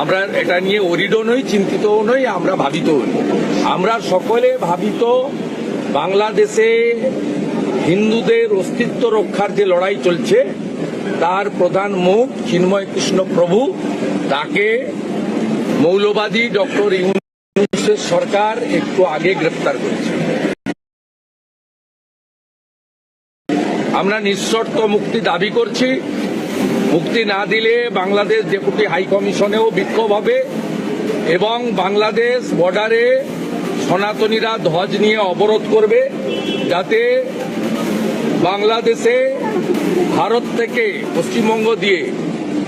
আমরা এটা নিয়ে ওরিডও নই, চিন্তিতও নই, আমরা ভাবিত আমরা সকলে ভাবিত বাংলাদেশে হিন্দুদের অস্তিত্ব রক্ষার যে লড়াই চলছে, তার প্রধান মুখ চিন্ময় কৃষ্ণ প্রভু। তাকে মৌলবাদী ডক্টর ইউনুসের সরকার একটু আগে গ্রেপ্তার করেছে। আমরা নিঃশর্ত মুক্তি দাবি করছি। মুক্তি না দিলে বাংলাদেশ ডেপুটি হাই কমিশনেও বিক্ষোভ হবে এবং বাংলাদেশ বর্ডারে সনাতনীরা ধ্বজ নিয়ে অবরোধ করবে যাতে বাংলাদেশে ভারত থেকে পশ্চিমবঙ্গ দিয়ে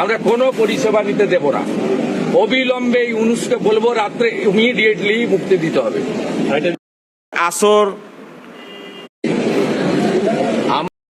আমরা কোনো পরিষেবা নিতে দেব না। অবিলম্বে এই অনুষ্ঠানকে বলব, রাত্রে ইমিডিয়েটলি মুক্তি দিতে হবে। আসর